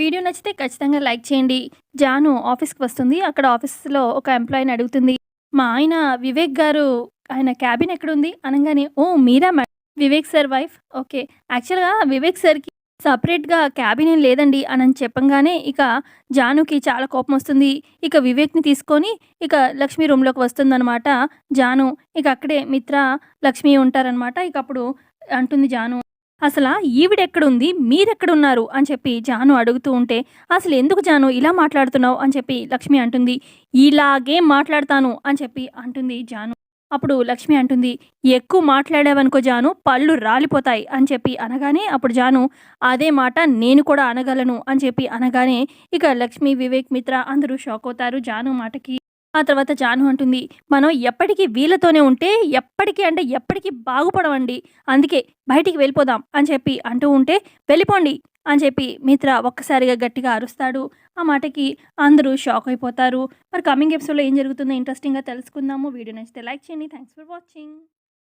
Video నచ్చితే ఖచ్చితంగా like చేయండి. జాను ఆఫీస్కి వస్తుంది. అక్కడ ఆఫీస్లో ఒక ఎంప్లాయీని అడుగుతుంది. మా ఆయన వివేక్ గారు ఆయన క్యాబిన్ ఎక్కడుంది? అనగానే ఓ మీరా madam? Vivek sir wife. Okay. యాక్చువల్గా వివేక్ సార్కి సపరేట్గా క్యాబిన్ ఏం లేదండి. అని చెప్పంగానే ఇక జానుకి చాలా కోపం వస్తుంది. ఇక వివేక్ని తీసుకొని ఇక లక్ష్మి రూమ్లోకి వస్తుందనమాట జాను. ఇక అక్కడే మిత్ర లక్ష్మి ఉంటారనమాట ఇక అప్పుడు అంటుంది జాను. అసలు ఈవిడెక్కడుంది? మీరెక్కడున్నారు? అని చెప్పి జాను అడుగుతూ ఉంటే అసలు ఎందుకు జాను ఇలా మాట్లాడుతున్నావు? అని చెప్పి లక్ష్మి అంటుంది. ఇలాగే మాట్లాడతాను అని చెప్పి అంటుంది జాను. అప్పుడు లక్ష్మి అంటుంది ఎక్కువ మాట్లాడావనుకో జాను పళ్ళు రాలిపోతాయి అని చెప్పి అనగానే అప్పుడు జాను అదే మాట నేను కూడా అనగలను అని చెప్పి అనగానే ఇక లక్ష్మి వివేక్ మిత్ర అందరూ షాక్ అవుతారు జాను మాటకి. ఆ తర్వాత జాను అంటుంది మనం ఎప్పటికీ వీళ్ళతోనే ఉంటే ఎప్పటికీ అంటే ఎప్పటికీ బాగుపడవండి. అందుకే బయటికి వెళ్ళిపోదాం అని చెప్పి అంటూ ఉంటే వెళ్ళిపోండి అని చెప్పి మిత్ర ఒక్కసారిగా గట్టిగా అరుస్తాడు. ఆ మాటకి అందరూ షాక్ అయిపోతారు. మరి కమింగ్ ఎపిసోడ్లో ఏం జరుగుతుందో ఇంట్రెస్టింగ్గా తెలుసుకుందాము. వీడియో నచ్చితే లైక్ చేయండి. Thanks for watching.